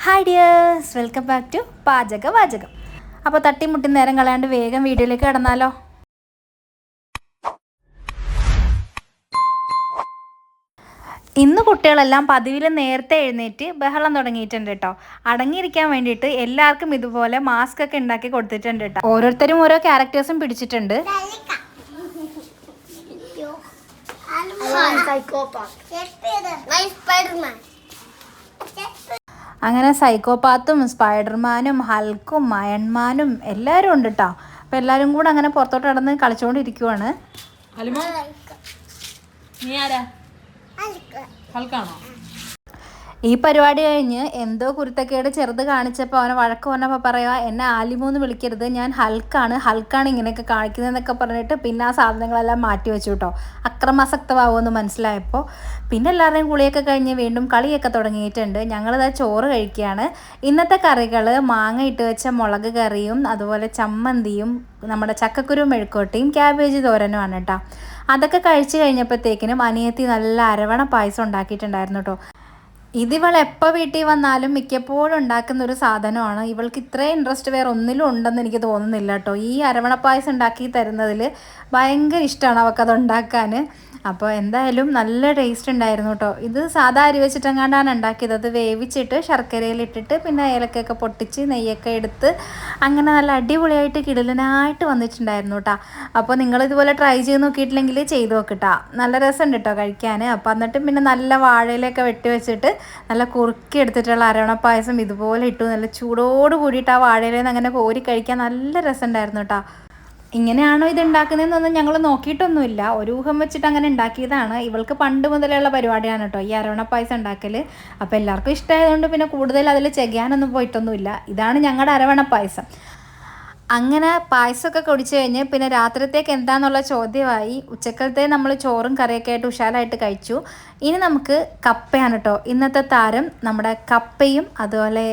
Hi dears welcome back to Pachaka Vachakam അപ്പോൾ തട്ടിമുട്ടി നേരം കളയാണ്ട് വേഗം വീഡിയോയിലേക്ക് കടന്നാലോ ഇന്ന് കുട്ടികളെല്ലാം പതിവിൽ നേരത്തെ എഴുന്നേറ്റ് ബഹളം തുടങ്ങിയിട്ടുണ്ട് കേട്ടോ അടങ്ങിയിരിക്കാൻ വേണ്ടിയിട്ട് എല്ലാവർക്കും ഇതുപോലെ മാസ്ക് ഒക്കെ ഉണ്ടാക്കി കൊടുത്തിട്ടുണ്ട് കേട്ടോ ഓരോരുത്തരും ഓരോ ക്യാരക്ടേഴ്സും പിടിച്ചിട്ടുണ്ട് സൈക്കോപാത്ത്. അങ്ങനെ സൈക്കോപാത്തും സ്പൈഡർമാനും ഹൽക്കും അയൺമാനും എല്ലാവരും ഉണ്ട് കേട്ടോ അപ്പം എല്ലാവരും കൂടെ അങ്ങനെ പുറത്തോട്ട് നടന്ന് കളിച്ചുകൊണ്ടിരിക്കുവാണ് ഹലിമോ നീ ആരാ? ഹൽക്കാണോ? ഈ പരിപാടി കഴിഞ്ഞ് എന്തോ കുരുത്തക്കേട് ചെറുത് കാണിച്ചപ്പോൾ അവനെ വഴക്ക് പറഞ്ഞപ്പോൾ പറയുക എന്നെ ആലിമൂന്ന് വിളിക്കരുത്. ഞാൻ ഹൽക്കാണ്. ഹൽക്കാണ് ഇങ്ങനെയൊക്കെ കാണിക്കുന്നതെന്നൊക്കെ പറഞ്ഞിട്ട് പിന്നെ ആ സാധനങ്ങളെല്ലാം മാറ്റി വെച്ചു കേട്ടോ അക്രമാസക്തമാവുമെന്ന് മനസ്സിലായപ്പോൾ പിന്നെ എല്ലാവരുടെയും കുളിയൊക്കെ കഴിഞ്ഞ് വീണ്ടും കളിയൊക്കെ തുടങ്ങിയിട്ടുണ്ട്. ഞങ്ങളിതാ ചോറ് കഴിക്കുകയാണ്. ഇന്നത്തെ കറികൾ മാങ്ങ ഇട്ട് വെച്ച മുളക് കറിയും അതുപോലെ ചമ്മന്തിയും നമ്മുടെ ചക്കക്കുരു മെഴുക്കോട്ടിയും ക്യാബേജ് തോരനുമാണ് കേട്ടോ അതൊക്കെ കഴിച്ചു കഴിഞ്ഞപ്പോഴത്തേക്കിനും അനിയത്തി നല്ല അരവണ പായസം ഉണ്ടാക്കിയിട്ടുണ്ടായിരുന്നു കേട്ടോ ഇതിവൾ എപ്പോൾ വീട്ടിൽ വന്നാലും മിക്കപ്പോഴും ഉണ്ടാക്കുന്ന ഒരു സാധനമാണ്. ഇവൾക്ക് ഇത്രയും ഇൻട്രസ്റ്റ് വേറെ ഒന്നിലും ഉണ്ടെന്ന് എനിക്ക് തോന്നുന്നില്ല കേട്ടോ. ഈ അരവണ പായസം ഉണ്ടാക്കി തരുന്നതിൽ ഭയങ്കര ഇഷ്ടമാണ് അവൾക്കത് ഉണ്ടാക്കാൻ അപ്പോൾ എന്തായാലും നല്ല ടേസ്റ്റ് ഉണ്ടായിരുന്നു കേട്ടോ. ഇത് സാധാ അരി വെച്ചിട്ടെങ്ങാണ്ടാണ് ഉണ്ടാക്കിയത്. അത് വേവിച്ചിട്ട് ശർക്കരയിലിട്ടിട്ട് പിന്നെ ഏലക്കൊക്കെ പൊട്ടിച്ച് നെയ്യൊക്കെ എടുത്ത് അങ്ങനെ നല്ല അടിപൊളിയായിട്ട് കിടലനായിട്ട് വന്നിട്ടുണ്ടായിരുന്നു കേട്ടോ. അപ്പോൾ നിങ്ങൾ ഇതുപോലെ ട്രൈ ചെയ്ത് നോക്കിയിട്ടില്ലെങ്കിൽ ചെയ്ത് നോക്കിട്ടാ നല്ല രസമുണ്ട് കേട്ടോ കഴിക്കാൻ അപ്പോൾ എന്നിട്ട് പിന്നെ നല്ല വാഴയിലൊക്കെ വെട്ടി വെച്ചിട്ട് നല്ല കുറുക്കി എടുത്തിട്ടുള്ള അരവണ പായസം ഇതുപോലെ ഇട്ടു. നല്ല ചൂടോട് കൂടിയിട്ട് ആ വാഴയിലേന്ന് നിന്ന് അങ്ങനെ കോരി കഴിക്കാൻ നല്ല രസമുണ്ടായിരുന്നു കേട്ടോ ഇങ്ങനെയാണോ ഇത് ഉണ്ടാക്കുന്നതെന്നൊന്നും ഞങ്ങൾ നോക്കിയിട്ടൊന്നുമില്ല. ഒരു ഊഹം വെച്ചിട്ട് അങ്ങനെ ഉണ്ടാക്കിയതാണ്. ഇവൾക്ക് പണ്ട് മുതലുള്ള പരിപാടിയാണ് കേട്ടോ ഈ അരവണ പായസം ഉണ്ടാക്കൽ അപ്പോൾ എല്ലാവർക്കും ഇഷ്ടമായതുകൊണ്ട് പിന്നെ കൂടുതൽ അതിൽ ചെയ്യാനൊന്നും പോയിട്ടൊന്നുമില്ല. ഇതാണ് ഞങ്ങളുടെ അരവണ പായസം. അങ്ങനെ പായസമൊക്കെ കുടിച്ചു കഴിഞ്ഞ് പിന്നെ രാത്രിത്തേക്ക് എന്താന്നുള്ള ചോദ്യമായി. ഉച്ചക്കലത്തെ നമ്മൾ ചോറും കറിയൊക്കെ ആയിട്ട് ഉഷാറായിട്ട് കഴിച്ചു. ഇനി നമുക്ക് കപ്പയാണ് കേട്ടോ ഇന്നത്തെ താരം നമ്മുടെ കപ്പയും അതുപോലെ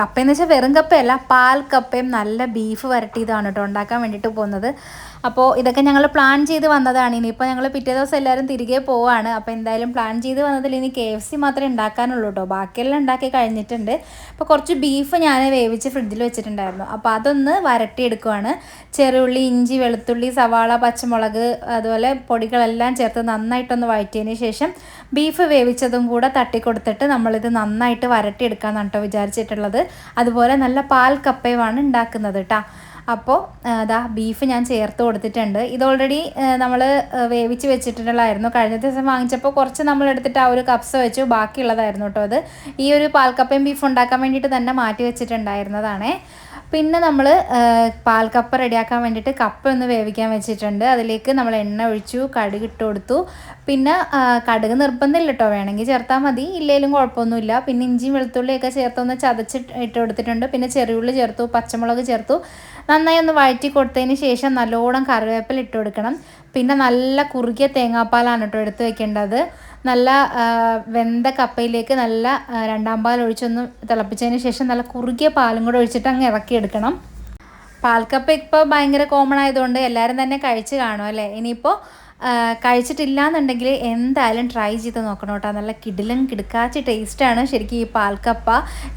കപ്പയെന്ന് വെച്ചാൽ വെറും കപ്പയല്ല പാൽ കപ്പയും നല്ല ബീഫ് വരട്ടിയതാണ് കേട്ടോ ഉണ്ടാക്കാൻ വേണ്ടിയിട്ട് പോകുന്നത്. അപ്പോൾ ഇതൊക്കെ ഞങ്ങൾ പ്ലാൻ ചെയ്ത് വന്നതാണ്. ഇനിയിപ്പോൾ ഞങ്ങൾ പിറ്റേ ദിവസം എല്ലാവരും തിരികെ പോവാണ്. അപ്പോൾ എന്തായാലും പ്ലാൻ ചെയ്ത് വന്നതിൽ ഇനി കെ എഫ് സി മാത്രമേ ഉണ്ടാക്കാനുള്ളൂ കേട്ടോ ബാക്കിയെല്ലാം ഉണ്ടാക്കി കഴിഞ്ഞിട്ടുണ്ട്. അപ്പോൾ കുറച്ച് ബീഫ് ഞാൻ വേവിച്ച് ഫ്രിഡ്ജിൽ വെച്ചിട്ടുണ്ടായിരുന്നു. അപ്പോൾ അതൊന്ന് വരട്ടിയെടുക്കുവാണ്. ചെറുള്ളി ഇഞ്ചി വെളുത്തുള്ളി സവാള പച്ചമുളക് അതുപോലെ പൊടികളെല്ലാം ചേർത്ത് നന്നായിട്ടൊന്ന് വഴറ്റിയതിന് ശേഷം ബീഫ് വേവിച്ചതും കൂടെ തട്ടിക്കൊടുത്തിട്ട് നമ്മളിത് നന്നായിട്ട് വരട്ടിയെടുക്കാമെന്നാണ് കേട്ടോ വിചാരിച്ചിട്ടുള്ളത്. അതുപോലെ നല്ല പാൽ കപ്പയുമാണ് ഉണ്ടാക്കുന്നത് കേട്ടോ അപ്പോൾ അതാ ബീഫ് ഞാൻ ചേർത്ത് കൊടുത്തിട്ടുണ്ട്. ഇത് ഓൾറെഡി നമ്മൾ വേവിച്ച് വെച്ചിട്ടുള്ളതായിരുന്നു. കഴിഞ്ഞ ദിവസം വാങ്ങിച്ചപ്പോൾ കുറച്ച് നമ്മൾ എടുത്തിട്ട് ആ ഒരു കപ്സ് വെച്ചു. ബാക്കിയുള്ളതായിരുന്നു കേട്ടോ അത് ഈ ഒരു പാൽക്കപ്പയും ബീഫ് ഉണ്ടാക്കാൻ വേണ്ടിയിട്ട് തന്നെ മാറ്റി വെച്ചിട്ടുണ്ടായിരുന്നതാണേ. പിന്നെ നമ്മൾ പാൽക്കപ്പ റെഡിയാക്കാൻ വേണ്ടിയിട്ട് കപ്പ ഒന്ന് വേവിക്കാൻ വെച്ചിട്ടുണ്ട്. അതിലേക്ക് നമ്മൾ എണ്ണ ഒഴിച്ചു കടുക് ഇട്ട് കൊടുത്തു. പിന്നെ കടുക് നിർബന്ധമില്ല കേട്ടോ വേണമെങ്കിൽ ചേർത്താൽ മതി. ഇല്ലെങ്കിലും കുഴപ്പമൊന്നുമില്ല. പിന്നെ ഇഞ്ചിയും വെളുത്തുള്ളിയൊക്കെ ചേർത്തൊന്ന് ചതച്ച് ഇട്ട് കൊടുത്തിട്ടുണ്ട്. പിന്നെ ചെറിയുള്ളി ചേർത്തു പച്ചമുളക് ചേർത്തു. നന്നായി ഒന്ന് വഴറ്റി കൊടുത്തതിന് ശേഷം നല്ലോണം കറിവേപ്പില ഇട്ട് കൊടുക്കണം. പിന്നെ നല്ല കുറുകിയ തേങ്ങാപ്പാലാണ് കേട്ടോ എടുത്ത് വെക്കേണ്ടത്. നല്ല വെന്ത കപ്പയിലേക്ക് നല്ല രണ്ടാം പാൽ ഒഴിച്ചൊന്ന് തിളപ്പിച്ചതിന് ശേഷം നല്ല കുറുകിയ പാലും കൂടെ ഒഴിച്ചിട്ട് അങ്ങ് ഇറക്കിയെടുക്കണം പാൽക്കപ്പ ഇപ്പോൾ ഭയങ്കര കോമൺ ആയതുകൊണ്ട് എല്ലാവരും തന്നെ കഴിച്ച് കാണും അല്ലേ? ഇനിയിപ്പോൾ കഴിച്ചിട്ടില്ല എന്നുണ്ടെങ്കിൽ എന്തായാലും ട്രൈ ചെയ്ത് നോക്കണം കേട്ടോ നല്ല കിടിലൻ കിടുക്കാച്ചി ടേസ്റ്റാണ് ശരിക്കും ഈ പാൽക്കപ്പ.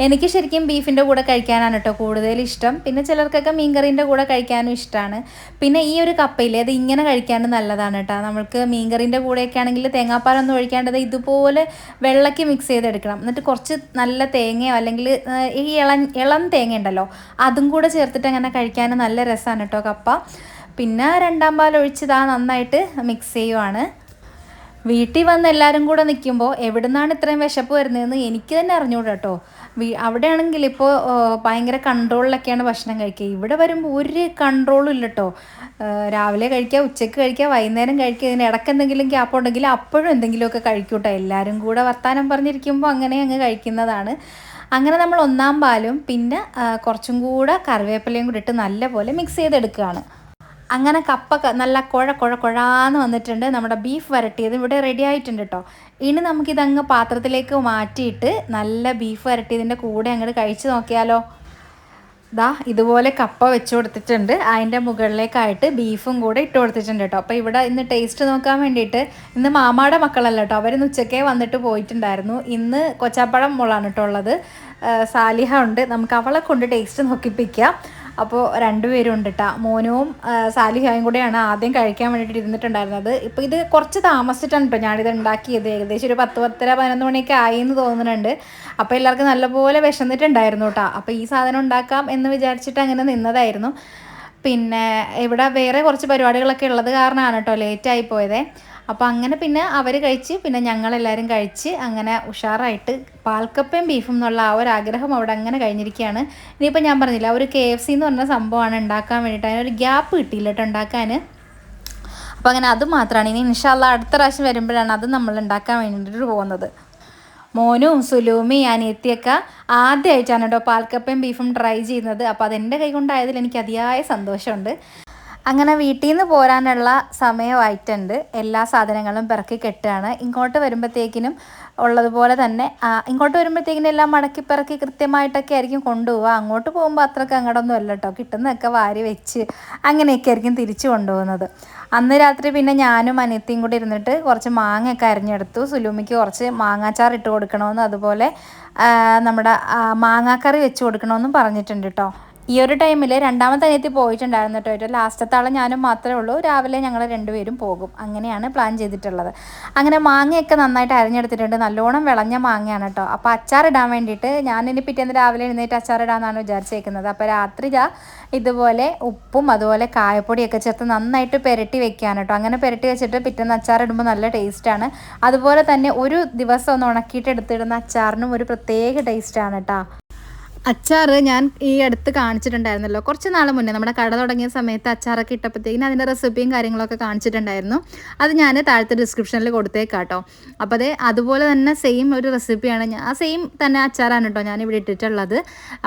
എനിക്ക് ശരിക്കും ബീഫിന്റെ കൂടെ കഴിക്കാനാണ് കേട്ടോ കൂടുതൽ ഇഷ്ടം. പിന്നെ ചിലർക്കൊക്കെ മീൻകറീന്റെ കൂടെ കഴിക്കാനും ഇഷ്ടമാണ് പിന്നെ ഈ ഒരു കപ്പയില്ലേ അത് ഇങ്ങനെ കഴിക്കാനും നല്ലതാണ് കേട്ടോ നമ്മൾക്ക് മീൻകറീന്റെ കൂടെയൊക്കെ ആണെങ്കിൽ തേങ്ങാപ്പാലൊന്നും ഒഴിക്കാണ്ടത് ഇതുപോലെ വെള്ളയ്ക്ക് മിക്സ് ചെയ്തെടുക്കണം. എന്നിട്ട് കുറച്ച് നല്ല തേങ്ങയോ അല്ലെങ്കിൽ ഈ ഇളം ഇളം തേങ്ങ ഉണ്ടല്ലോ അതും കൂടെ ചേർത്തിട്ട് അങ്ങനെ കഴിക്കാൻ നല്ല രസമാണ് കേട്ടോ കപ്പ. പിന്നെ രണ്ടാം പാൽ ഒഴിച്ചതാ നന്നായിട്ട് മിക്സ് ചെയ്യുവാണ്. വീട്ടിൽ വന്ന് എല്ലാവരും കൂടെ നിൽക്കുമ്പോൾ എവിടുന്നാണ് ഇത്രയും വിശപ്പ് വരുന്നതെന്ന് എനിക്ക് തന്നെ അറിഞ്ഞൂടാ കേട്ടോ വീ അവിടെയാണെങ്കിൽ ഇപ്പോൾ ഭയങ്കര കൺട്രോളിലൊക്കെയാണ് ഭക്ഷണം കഴിക്കുക. ഇവിടെ വരുമ്പോൾ ഒരു കൺട്രോളും ഇല്ല കേട്ടോ രാവിലെ കഴിക്കുക ഉച്ചയ്ക്ക് കഴിക്കുക വൈകുന്നേരം കഴിക്കുക ഇതിന് ഇടയ്ക്ക് എന്തെങ്കിലും ഗ്യാപ്പ് ഉണ്ടെങ്കിൽ അപ്പോഴും എന്തെങ്കിലുമൊക്കെ കഴിക്കൂട്ടോ. എല്ലാവരും കൂടെ വർത്തമാനം പറഞ്ഞിരിക്കുമ്പോൾ അങ്ങനെ അങ്ങ് കഴിക്കുന്നതാണ്. അങ്ങനെ നമ്മൾ ഒന്നാം പാലും പിന്നെ കുറച്ചും കൂടെ കറിവേപ്പിലയും കൂടി ഇട്ട് നല്ലപോലെ മിക്സ് ചെയ്തെടുക്കുകയാണ്. അങ്ങനെ കപ്പ നല്ല കുഴ കുഴ കുഴാന്ന് വന്നിട്ടുണ്ട്. നമ്മുടെ ബീഫ് വരട്ടിയത് ഇവിടെ റെഡി ആയിട്ടുണ്ട് കേട്ടോ ഇനി നമുക്കിത് അങ്ങ് പാത്രത്തിലേക്ക് മാറ്റിയിട്ട് നല്ല ബീഫ് വരട്ടിയതിന്റെ കൂടെ അങ്ങോട്ട് കഴിച്ച് നോക്കിയാലോ. ദാ ഇതുപോലെ കപ്പ വെച്ച് കൊടുത്തിട്ടുണ്ട്. അതിന്റെ മുകളിലേക്കായിട്ട് ബീഫും കൂടെ ഇട്ട് കൊടുത്തിട്ടുണ്ട് കേട്ടോ അപ്പോൾ ഇവിടെ ഇന്ന് ടേസ്റ്റ് നോക്കാൻ വേണ്ടിയിട്ട് ഇന്ന് മാമാടെ മക്കളല്ല കേട്ടോ അവരിന്ന് ഉച്ചക്കേ വന്നിട്ട് പോയിട്ടുണ്ടായിരുന്നു. ഇന്ന് കൊച്ചാപ്പഴം മുളാണ് കേട്ടോ ഉള്ളത്. സാലിഹ ഉണ്ട്. നമുക്ക് അവളെ കൊണ്ട് ടേസ്റ്റ് നോക്കിപ്പിക്കാം. അപ്പോൾ രണ്ടുപേരും ഉണ്ട് കേട്ടോ മോനവും സാലിഹായും കൂടെയാണ് ആദ്യം കഴിക്കാൻ വേണ്ടിയിട്ട് ഇരുന്നിട്ടുണ്ടായിരുന്നത്. ഇപ്പോൾ ഇത് കുറച്ച് താമസിച്ചിട്ടാണ് കേട്ടോ ഞാനിത് ഉണ്ടാക്കിയത്. ഏകദേശം ഒരു പത്ത് പത്തര പതിനൊന്ന് മണിയൊക്കെ ആയി എന്ന് തോന്നുന്നുണ്ട്. അപ്പോൾ എല്ലാവർക്കും നല്ലപോലെ വിശന്നിട്ടുണ്ടായിരുന്നു കേട്ടോ അപ്പോൾ ഈ സാധനം ഉണ്ടാക്കാം എന്ന് വിചാരിച്ചിട്ട് അങ്ങനെ നിന്നതായിരുന്നു. പിന്നെ ഇവിടെ വേറെ കുറച്ച് പരിപാടികളൊക്കെ ഉള്ളത് കാരണമാണ് കേട്ടോ ലേറ്റായി പോയത്. അപ്പോൾ അങ്ങനെ പിന്നെ അവർ കഴിച്ച് പിന്നെ ഞങ്ങളെല്ലാവരും കഴിച്ച് അങ്ങനെ ഉഷാറായിട്ട് പാൽക്കപ്പയും ബീഫും എന്നുള്ള ആ ഒരു ആഗ്രഹം അവിടെ അങ്ങനെ കഴിഞ്ഞിരിക്കുകയാണ്. ഇനിയിപ്പോൾ ഞാൻ പറഞ്ഞില്ല ഒരു കെ എഫ് സി എന്ന് പറഞ്ഞ സംഭവമാണ് ഉണ്ടാക്കാൻ വേണ്ടിയിട്ട് അതിനൊരു ഗ്യാപ്പ് കിട്ടിയില്ല കേട്ടോ ഉണ്ടാക്കാൻ. അപ്പോൾ അങ്ങനെ അത് മാത്രമാണ്. ഇനി ഇൻഷാല്ല അടുത്ത പ്രാവശ്യം വരുമ്പോഴാണ് അത് നമ്മൾ ഉണ്ടാക്കാൻ വേണ്ടിയിട്ട് പോകുന്നത്. മോനും സുലൂമി അനിയത്തിയൊക്കെ ആദ്യമായിട്ടാണ് കേട്ടോ പാൽക്കപ്പയും ബീഫും ട്രൈ ചെയ്യുന്നത്. അപ്പോൾ അതെന്റെ കൈ കൊണ്ടായതിൽ എനിക്ക് അതിയായ സന്തോഷമുണ്ട്. അങ്ങനെ വീട്ടിൽ നിന്ന് പോരാനുള്ള സമയമായിട്ടുണ്ട്. എല്ലാ സാധനങ്ങളും പിറക്കി കെട്ടുകയാണ്. ഇങ്ങോട്ട് വരുമ്പോഴത്തേക്കിനും ഉള്ളതുപോലെ തന്നെ ഇങ്ങോട്ട് വരുമ്പോഴത്തേക്കിനും എല്ലാം മടക്കി പിറക്കി കൃത്യമായിട്ടൊക്കെ ആയിരിക്കും കൊണ്ടുപോവുക. അങ്ങോട്ട് പോകുമ്പോൾ അത്രയ്ക്ക് അങ്ങോട്ടൊന്നും അല്ല കേട്ടോ കിട്ടുന്നതൊക്കെ വാരി വെച്ച് അങ്ങനെയൊക്കെ ആയിരിക്കും തിരിച്ചു കൊണ്ടുപോകുന്നത്. അന്ന് രാത്രി പിന്നെ ഞാനും അനിയത്തിയും കൂടി ഇരുന്നിട്ട് കുറച്ച് മാങ്ങയൊക്കെ അരിഞ്ഞെടുത്തു. സുലൂമിക്ക് കുറച്ച് മാങ്ങാച്ചാർ ഇട്ട് കൊടുക്കണമെന്ന് അതുപോലെ നമ്മുടെ മാങ്ങാക്കറി വെച്ച് കൊടുക്കണമെന്നും പറഞ്ഞിട്ടുണ്ട് കേട്ടോ ഈ ഒരു ടൈമിൽ രണ്ടാമത്തെ അനിയത്തി പോയിട്ടുണ്ടായിരുന്നു കേട്ടോ. ഒരു ലാസ്റ്റത്തെ ഞാനും മാത്രമേ ഉള്ളൂ. രാവിലെ ഞങ്ങൾ രണ്ടുപേരും പോകും. അങ്ങനെയാണ് പ്ലാൻ ചെയ്തിട്ടുള്ളത്. അങ്ങനെ മാങ്ങയൊക്കെ നന്നായിട്ട് അരിഞ്ഞെടുത്തിട്ടുണ്ട്. നല്ലോണം വിളഞ്ഞ മാങ്ങയാണ് കേട്ടോ. അപ്പോൾ അച്ചാറിടാൻ വേണ്ടിയിട്ട് ഞാൻ ഇനി പിറ്റേന്ന് രാവിലെ എഴുന്നേറ്റ് അച്ചാറിടാമെന്നാണ് വിചാരിച്ചേക്കുന്നത്. അപ്പോൾ രാത്രി ഇതാ ഇതുപോലെ ഉപ്പും അതുപോലെ കായപ്പൊടിയൊക്കെ ചേർത്ത് നന്നായിട്ട് പെരട്ടി വെക്കാൻ കേട്ടോ. അങ്ങനെ പെരട്ടി വെച്ചിട്ട് പിറ്റേന്ന് അച്ചാറിടുമ്പോൾ നല്ല ടേസ്റ്റാണ് അതുപോലെ തന്നെ ഒരു ദിവസം ഒന്ന് ഉണക്കിയിട്ട് എടുത്തിടുന്ന അച്ചാറിനും ഒരു പ്രത്യേക ടേസ്റ്റാണ് കേട്ടോ. അച്ചാർ ഞാൻ ഈ അടുത്ത് കാണിച്ചിട്ടുണ്ടായിരുന്നല്ലോ. കുറച്ച് നാൾ മുന്നേ നമ്മുടെ കട തുടങ്ങിയ സമയത്ത് അച്ചാറൊക്കെ ഇട്ടപ്പോഴത്തേക്കിന് അതിന്റെ റെസിപ്പിയും കാര്യങ്ങളൊക്കെ കാണിച്ചിട്ടുണ്ടായിരുന്നു. അത് ഞാൻ താഴത്തെ ഡിസ്ക്രിപ്ഷനിൽ കൊടുത്തേക്കാട്ടോ. അപ്പോൾ അതേ അതുപോലെ തന്നെ സെയിം ഒരു റെസിപ്പിയാണ് ഞാൻ ആ സെയിം തന്നെ അച്ചാറാണ് കേട്ടോ ഞാൻ ഇവിടെ ഇട്ടിട്ടുള്ളത്.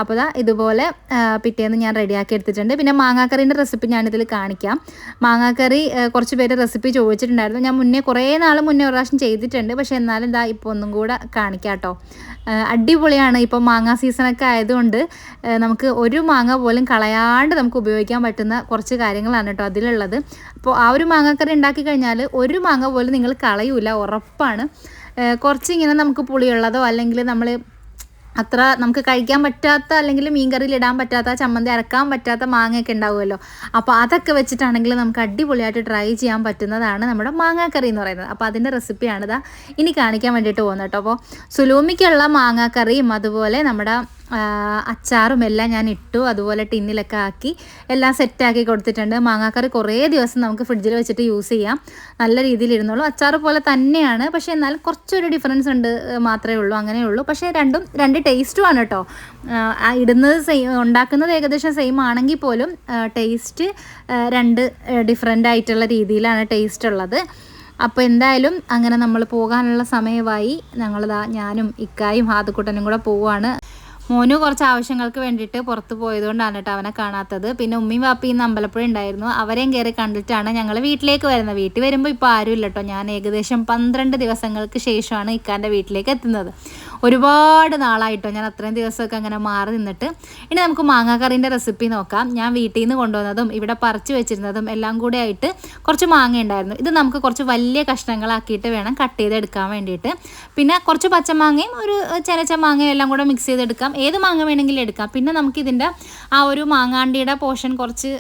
അപ്പോൾ ദാ ഇതുപോലെ പിറ്റേന്ന് ഞാൻ റെഡിയാക്കി എടുത്തിട്ടുണ്ട്. പിന്നെ മാങ്ങാക്കറീന്റെ റെസിപ്പി ഞാനിതിൽ കാണിക്കാം. മാങ്ങാക്കറി കുറച്ച് പേര് റെസിപ്പി ചോദിച്ചിട്ടുണ്ടായിരുന്നു. ഞാൻ മുന്നേ കുറേ നാൾ മുന്നേ ഒരു പ്രാവശ്യം ചെയ്തിട്ടുണ്ട്. പക്ഷേ എന്നാലും ഇതാ ഇപ്പോൾ ഒന്നും കൂടെ കാണിക്കാം കേട്ടോ അടിപൊളിയാണ്. ഇപ്പോൾ മാങ്ങാ സീസണൊക്കെ ആയതുകൊണ്ട് നമുക്ക് ഒരു മാങ്ങ പോലും കളയാണ്ട് നമുക്ക് ഉപയോഗിക്കാൻ പറ്റുന്ന കുറച്ച് കാര്യങ്ങളാണ് കേട്ടോ അതിലുള്ളത്. അപ്പോൾ ആ ഒരു മാങ്ങാക്കറി ഉണ്ടാക്കി കഴിഞ്ഞാൽ ഒരു മാങ്ങ പോലും നിങ്ങൾ കളയൂല ഉറപ്പാണ്. കുറച്ചിങ്ങനെ നമുക്ക് പുളിയുള്ളതോ അല്ലെങ്കിൽ നമ്മൾ അത്ര നമുക്ക് കഴിക്കാൻ പറ്റാത്ത അല്ലെങ്കിൽ മീൻകറിയിൽ ഇടാൻ പറ്റാത്ത ചമ്മന്തി അരക്കാൻ പറ്റാത്ത മാങ്ങയൊക്കെ ഉണ്ടാവുമല്ലോ. അപ്പോൾ അതൊക്കെ വെച്ചിട്ടാണെങ്കിൽ നമുക്ക് അടിപൊളിയായിട്ട് ട്രൈ ചെയ്യാൻ പറ്റുന്നതാണ് നമ്മുടെ മാങ്ങാക്കറി എന്ന് പറയുന്നത്. അപ്പോൾ അതിന്റെ റെസിപ്പിയാണിതാ ഇനി കാണിക്കാൻ വേണ്ടിയിട്ട് പോകുന്നത് കേട്ടോ. അപ്പോൾ സുലൂമിക്കുള്ള മാങ്ങാക്കറിയും അതുപോലെ നമ്മുടെ അച്ചാറും എല്ലാം ഞാൻ ഇട്ടു അതുപോലെ ടിന്നിലൊക്കെ ആക്കി എല്ലാം സെറ്റാക്കി കൊടുത്തിട്ടുണ്ട്. മാങ്ങാക്കറി കുറേ ദിവസം നമുക്ക് ഫ്രിഡ്ജിൽ വെച്ചിട്ട് യൂസ് ചെയ്യാം. നല്ല രീതിയിൽ ഇരുന്നുള്ളൂ അച്ചാർ പോലെ തന്നെയാണ് പക്ഷേ എന്നാൽ കുറച്ചൊരു ഡിഫറൻസ് ഉണ്ട് മാത്രമേ ഉള്ളൂ അങ്ങനെ ഉള്ളൂ. പക്ഷേ രണ്ടും രണ്ട് ടേസ്റ്റും ആണ് കേട്ടോ ഇടുന്നത് സെയിം ഉണ്ടാക്കുന്നത് ഏകദേശം സെയിം ആണെങ്കിൽ പോലും ടേസ്റ്റ് രണ്ട് ഡിഫറെന്റ് ആയിട്ടുള്ള രീതിയിലാണ് ടേസ്റ്റ് ഉള്ളത്. അപ്പോൾ എന്തായാലും അങ്ങനെ നമ്മൾ പോകാനുള്ള സമയമായി. ഞങ്ങളിതാ ഞാനും ഇക്കായും ഹാദക്കുട്ടനും കൂടെ പോവുകയാണ് മോനു കുറച്ച് ആവശ്യങ്ങൾക്ക് വേണ്ടിയിട്ട് പുറത്ത് പോയതുകൊണ്ടാണ് കേട്ടോ അവനെ കാണാത്തത്. പിന്നെ ഉമ്മയും വാപ്പിയും അമ്പലപ്പുഴ ഉണ്ടായിരുന്നു. അവരെയും കയറി കണ്ടിട്ടാണ് ഞങ്ങൾ വീട്ടിലേക്ക് വരുന്നത്. വീട്ടിൽ വരുമ്പോൾ ഇപ്പോൾ ആരും ഇല്ല കേട്ടോ. ഞാൻ ഏകദേശം പന്ത്രണ്ട് ദിവസങ്ങൾക്ക് ശേഷമാണ് ഇക്കാന്റെ വീട്ടിലേക്ക് എത്തുന്നത്. ഒരുപാട് നാളായിട്ടോ ഞാൻ അത്രയും ദിവസമൊക്കെ അങ്ങനെ മാറി നിന്നിട്ട്. ഇനി നമുക്ക് മാങ്ങാക്കറിന്റെ റെസിപ്പി നോക്കാം. ഞാൻ വീട്ടിൽ നിന്ന് കൊണ്ടുവന്നതും ഇവിടെ പറിച്ചു വെച്ചിരുന്നതും എല്ലാം കൂടെ ആയിട്ട് കുറച്ച് മാങ്ങ ഉണ്ടായിരുന്നു. ഇത് നമുക്ക് കുറച്ച് വലിയ കഷ്ണങ്ങളാക്കിയിട്ട് വേണം കട്ട് ചെയ്തെടുക്കാൻ വേണ്ടിയിട്ട്. പിന്നെ കുറച്ച് പച്ചമാങ്ങയും ഒരു ചെനച്ച മാങ്ങയും എല്ലാം കൂടെ മിക്സ് ചെയ്തെടുക്കാം. ഏത് മാങ്ങ വേണമെങ്കിലും എടുക്കാം. പിന്നെ നമുക്ക് ഇതിന്റെ ആ ഒരു മാങ്ങാണ്ടിയുടെ പോർഷൻ കുറച്ച്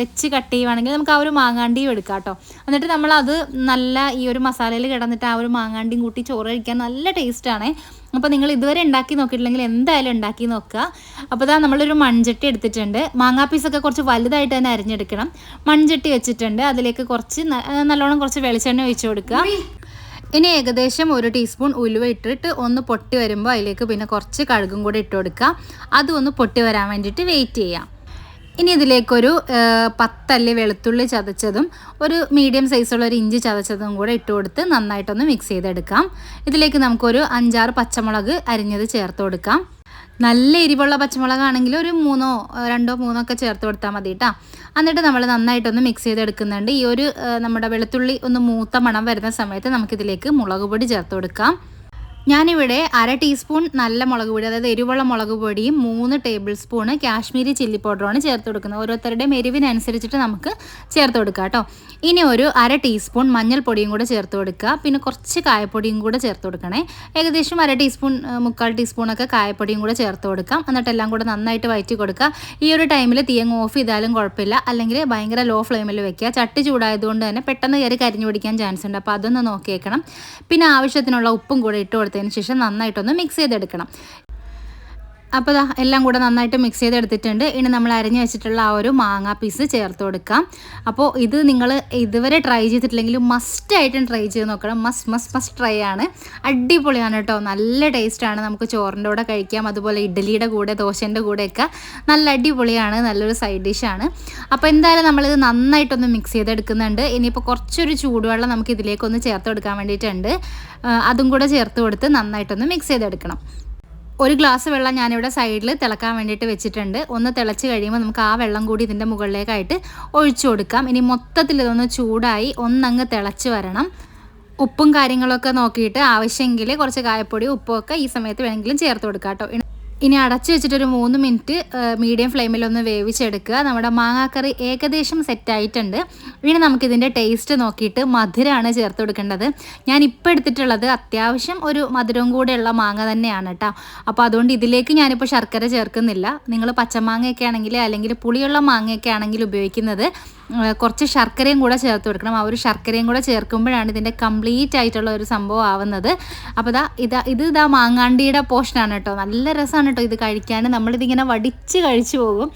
വെച്ച് കട്ട് ചെയ്യുവാണെങ്കിൽ നമുക്ക് ആ ഒരു മാങ്ങാണ്ടിയും എടുക്കാം കേട്ടോ. എന്നിട്ട് നമ്മളത് നല്ല ഈ ഒരു മസാലയിൽ കിടന്നിട്ട് ആ ഒരു മാങ്ങാണ്ടിയും കൂട്ടി ചോറ് കഴിക്കാൻ നല്ല ടേസ്റ്റാണ് അപ്പോൾ നിങ്ങൾ ഇതുവരെ ഉണ്ടാക്കി നോക്കിയിട്ടില്ലെങ്കിൽ എന്തായാലും ഉണ്ടാക്കി നോക്കുക. അപ്പോൾ ഇതാ നമ്മളൊരു മൺചട്ടി എടുത്തിട്ടുണ്ട്. മാങ്ങാ പീസൊക്കെ കുറച്ച് വലുതായിട്ട് തന്നെ അരിഞ്ഞെടുക്കണം. മൺചട്ടി വെച്ചിട്ടുണ്ട്. അതിലേക്ക് കുറച്ച് നല്ലോണം കുറച്ച് വെളിച്ചെണ്ണ ഒഴിച്ചു കൊടുക്കുക. ഇനി ഏകദേശം ഒരു ടീസ്പൂൺ ഉലുവ ഇട്ടിട്ട് ഒന്ന് പൊട്ടി വരുമ്പോൾ അതിലേക്ക് പിന്നെ കുറച്ച് കഴുകും കൂടെ ഇട്ട് കൊടുക്കുക അതും ഒന്ന് പൊട്ടി വരാൻ വേണ്ടിയിട്ട് വെയിറ്റ് ചെയ്യാം. ഇനി ഇതിലേക്കൊരു പത്തല്ലി വെളുത്തുള്ളി ചതച്ചതും ഒരു മീഡിയം സൈസുള്ള ഒരു ഇഞ്ചി ചതച്ചതും കൂടെ ഇട്ട് കൊടുത്ത് നന്നായിട്ടൊന്ന് മിക്സ് ചെയ്തെടുക്കാം. ഇതിലേക്ക് നമുക്കൊരു അഞ്ചാറ് പച്ചമുളക് അരിഞ്ഞത് ചേർത്ത് കൊടുക്കാം. നല്ല എരിവുള്ള പച്ചമുളകാണെങ്കിൽ ഒരു മൂന്നോ രണ്ടോ മൂന്നോ ഒക്കെ ചേർത്ത് കൊടുത്താൽ മതി കേട്ടോ എന്നിട്ട് നമ്മൾ നന്നായിട്ടൊന്ന് മിക്സ് ചെയ്തെടുക്കുന്നുണ്ട് ഈ ഒരു നമ്മുടെ വെളുത്തുള്ളി ഒന്ന് മൂത്ത മണം വരുന്ന സമയത്ത് നമുക്കിതിലേക്ക് മുളക് പൊടി ചേർത്ത് കൊടുക്കാം. ഞാനിവിടെ അര ടീസ്പൂൺ നല്ല മുളക് പൊടി അതായത് എരിവുള്ള മുളക് പൊടിയും മൂന്ന് ടേബിൾ സ്പൂണ് കാശ്മീരി ചില്ലി പൗഡറുമാണ് ചേർത്ത് കൊടുക്കുന്നത്. ഓരോരുത്തരുടെയും എരിവിനനുസരിച്ചിട്ട് നമുക്ക് ചേർത്ത് കൊടുക്കുക കേട്ടോ. ഇനി ഒരു അര ടീസ്പൂൺ മഞ്ഞൾപ്പൊടിയും കൂടെ ചേർത്ത് കൊടുക്കുക. പിന്നെ കുറച്ച് കായപ്പൊടിയും കൂടെ ചേർത്ത് കൊടുക്കണേ. ഏകദേശം അര ടീസ്പൂൺ മുക്കാൽ ടീസ്പൂണൊക്കെ കായപ്പൊടിയും കൂടെ ചേർത്ത് കൊടുക്കാം. എന്നിട്ട് എല്ലാം കൂടെ നന്നായിട്ട് വയറ്റി കൊടുക്കുക. ഈ ഒരു ടൈമിൽ തീയങ്ങ് ഓഫ് ചെയ്താലും കുഴപ്പമില്ല. അല്ലെങ്കിൽ ഭയങ്കര ലോ ഫ്ലെയിമിൽ വെക്കുക. ചട്ടി ചൂടായതുകൊണ്ട് തന്നെ പെട്ടെന്ന് കയറി കരിഞ്ഞു പിടിക്കാൻ ചാൻസ് ഉണ്ട് അപ്പോൾ അതൊന്ന് നോക്കിയേക്കണം. പിന്നെ ആവശ്യത്തിനുള്ള ഉപ്പും കൂടെ ഇട്ട് കൊടുത്തതിന് ശേഷം നന്നായിട്ടൊന്ന് മിക്സ് ചെയ്തെടുക്കണം. അപ്പോൾ ദാ എല്ലാം കൂടെ നന്നായിട്ട് മിക്സ് ചെയ്തെടുത്തിട്ടുണ്ട്. ഇനി നമ്മൾ അരിഞ്ഞു വെച്ചിട്ടുള്ള ആ ഒരു മാങ്ങ പീസ് ചേർത്ത് കൊടുക്കാം. അപ്പോൾ ഇത് നിങ്ങൾ ഇതുവരെ ട്രൈ ചെയ്തിട്ടില്ലെങ്കിൽ മസ്റ്റായിട്ടും ട്രൈ ചെയ്ത് നോക്കണം. മസ്റ്റ് മസ്റ്റ് മസ്റ്റ് ട്രൈ ആണ്. അടിപൊളിയാണ് കേട്ടോ. നല്ല ടേസ്റ്റാണ് നമുക്ക് ചോറിന്റെ കൂടെ കഴിക്കാം. അതുപോലെ ഇഡ്ഡലിയുടെ കൂടെ ദോശന്റെ കൂടെയൊക്കെ നല്ല അടിപൊളിയാണ്. നല്ലൊരു സൈഡ് ഡിഷാണ് അപ്പോൾ എന്തായാലും നമ്മളിത് നന്നായിട്ടൊന്ന് മിക്സ് ചെയ്തെടുക്കുന്നുണ്ട്. ഇനിയിപ്പോൾ കുറച്ചൊരു ചൂടുവെള്ളം നമുക്ക് ഇതിലേക്കൊന്ന് ചേർത്ത് കൊടുക്കാൻ വേണ്ടിയിട്ടുണ്ട്. അതും കൂടെ ചേർത്ത് കൊടുത്ത് നന്നായിട്ടൊന്ന് മിക്സ് ചെയ്തെടുക്കണം. ഒരു ഗ്ലാസ് വെള്ളം ഞാനിവിടെ സൈഡിൽ തിളക്കാൻ വേണ്ടിയിട്ട് വെച്ചിട്ടുണ്ട്. ഒന്ന് തിളച്ച് കഴിയുമ്പോൾ നമുക്ക് ആ വെള്ളം കൂടി ഇതിന്റെ മുകളിലേക്കായിട്ട് ഒഴിച്ചു കൊടുക്കാം. ഇനി മൊത്തത്തിൽ ഇതൊന്ന് ചൂടായി ഒന്നങ്ങ് തിളച്ച് വരണം. ഉപ്പും കാര്യങ്ങളൊക്കെ നോക്കിയിട്ട് ആവശ്യമെങ്കിൽ കുറച്ച് കായപ്പൊടി ഉപ്പൊക്കെ ഈ സമയത്ത് വേണമെങ്കിലും ചേർത്ത് കൊടുക്കാം കേട്ടോ. ഇനി- അടച്ചു വെച്ചിട്ടൊരു മൂന്ന് മിനിറ്റ് മീഡിയം ഫ്ലെയിമിൽ ഒന്ന് വേവിച്ചെടുക്കുക. നമ്മുടെ മാങ്ങാക്കറി ഏകദേശം സെറ്റായിട്ടുണ്ട് ഇനി നമുക്കിതിന്റെ ടേസ്റ്റ് നോക്കിയിട്ട് മധുരമാണ് ചേർത്ത് കൊടുക്കേണ്ടത്. ഞാൻ ഇപ്പോൾ എടുത്തിട്ടുള്ളത് അത്യാവശ്യം ഒരു മധുരവും കൂടെയുള്ള മാങ്ങ തന്നെയാണ് കേട്ടോ അപ്പോൾ അതുകൊണ്ട് ഇതിലേക്ക് ഞാനിപ്പോൾ ശർക്കര ചേർക്കുന്നില്ല. നിങ്ങൾ പച്ചമാങ്ങയൊക്കെ ആണെങ്കിൽ അല്ലെങ്കിൽ പുളിയുള്ള മാങ്ങയൊക്കെ ആണെങ്കിൽ ഉപയോഗിക്കുന്നത് കുറച്ച് ശർക്കരയും കൂടെ ചേർത്ത് കൊടുക്കണം. ആ ഒരു ശർക്കരയും കൂടെ ചേർക്കുമ്പോഴാണ് ഇതിന്റെ കംപ്ലീറ്റ് ആയിട്ടുള്ള ഒരു സംഭവം ആവുന്നത്. അപ്പോൾ ഇതാ ഇതാ ഇത് ഇതാ മാങ്ങാണ്ടിയുടെ പോർഷനാണ് കേട്ടോ. നല്ല രസമാണ് കേട്ടോ ഇത് കഴിക്കാൻ. നമ്മളിതിങ്ങനെ വടിച്ച് കഴിച്ചു പോകും.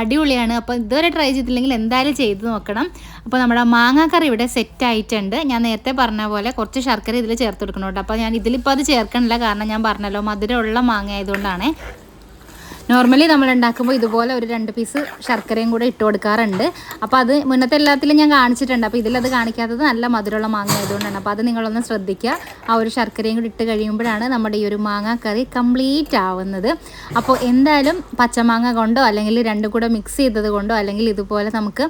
അടിപൊളിയാണ്. അപ്പോൾ ഇതുവരെ ട്രൈ ചെയ്തിട്ടില്ലെങ്കിൽ എന്തായാലും ചെയ്ത് നോക്കണം. അപ്പോൾ നമ്മുടെ മാങ്ങാക്കറി ഇവിടെ സെറ്റ് ആയിട്ടുണ്ട്. ഞാൻ നേരത്തെ പറഞ്ഞ പോലെ കുറച്ച് ശർക്കര ഇതിൽ ചേർത്ത് കൊടുക്കണം കേട്ടോ അപ്പോൾ ഞാൻ ഇതിലിപ്പോൾ അത് ചേർക്കണില്ല. കാരണം ഞാൻ പറഞ്ഞല്ലോ മധുരമുള്ള മാങ്ങ ആയതുകൊണ്ടാണേ നോർമലി നമ്മൾ ഉണ്ടാക്കുമ്പോൾ ഇതുപോലെ ഒരു രണ്ട് പീസ് ശർക്കരയും കൂടെ ഇട്ട് കൊടുക്കാറുണ്ട്. അപ്പോൾ അത് മുന്നത്തെ എല്ലാത്തിലും ഞാൻ കാണിച്ചിട്ടുണ്ട്. അപ്പോൾ ഇതിലത് കാണിക്കാത്തത് നല്ല മധുരമുള്ള മാങ്ങ ആയതുകൊണ്ടാണ്. അപ്പോൾ അത് നിങ്ങളൊന്ന് ശ്രദ്ധിക്കുക. ആ ഒരു ശർക്കരയും കൂടി ഇട്ട് കഴിയുമ്പോഴാണ് നമ്മുടെ ഈ ഒരു മാങ്ങ കറി കംപ്ലീറ്റ് ആവുന്നത്. അപ്പോൾ എന്തായാലും പച്ചമാങ്ങ കൊണ്ടോ അല്ലെങ്കിൽ രണ്ടും കൂടെ മിക്സ് ചെയ്തത് കൊണ്ടോ അല്ലെങ്കിൽ ഇതുപോലെ നമുക്ക്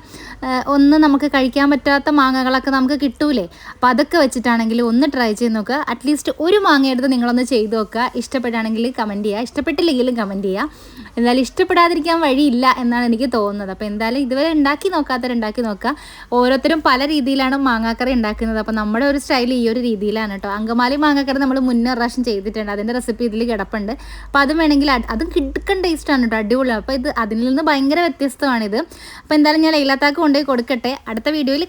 ഒന്ന് നമുക്ക് കഴിക്കാൻ പറ്റാത്ത മാങ്ങകളൊക്കെ നമുക്ക് കിട്ടൂലേ. അപ്പോൾ അതൊക്കെ വെച്ചിട്ടാണെങ്കിൽ ഒന്ന് ട്രൈ ചെയ്ത് നോക്കുക. അറ്റ്ലീസ്റ്റ് ഒരു മാങ്ങ എടുത്ത് നിങ്ങളൊന്ന് ചെയ്ത് നോക്കുക. ഇഷ്ടപ്പെടുകയാണെങ്കിൽ കമന്റ് ചെയ്യുക. ഇഷ്ടപ്പെട്ടില്ലെങ്കിലും കമന്റ് ചെയ്യുക. എന്തായാലും ഇഷ്ടപ്പെടാതിരിക്കാൻ വഴിയില്ല എന്നാണ് എനിക്ക് തോന്നുന്നത്. അപ്പോൾ എന്തായാലും ഇതുവരെ ഉണ്ടാക്കി നോക്കാത്തവർ ഉണ്ടാക്കി നോക്കുക. ഓരോരുത്തരും പല രീതിയിലാണ് മാങ്ങാക്കറി ഉണ്ടാക്കുന്നത്. അപ്പോൾ നമ്മുടെ ഒരു സ്റ്റൈൽ ഈ ഒരു രീതിയിലാണ് കേട്ടോ. അങ്കമാലി മാങ്ങാക്കറി നമ്മൾ മുന്നേ പ്രാവശ്യം ചെയ്തിട്ടുണ്ട്. അതിന്റെ റെസിപ്പി ഇതിൽ കിടപ്പുണ്ട്. അപ്പോൾ അതും വേണമെങ്കിൽ അത് അതും കിടുക്കൻ ടേസ്റ്റാണ് കേട്ടോ. അടിപൊളിയാണ് അപ്പോൾ ഇത് അതിൽ നിന്ന് ഭയങ്കര വ്യത്യസ്തമാണിത്. അപ്പോൾ എന്തായാലും ഞാൻ ലൈലാത്താക്ക് കൊണ്ടുപോയി കൊടുക്കട്ടെ. അടുത്ത വീഡിയോയിൽ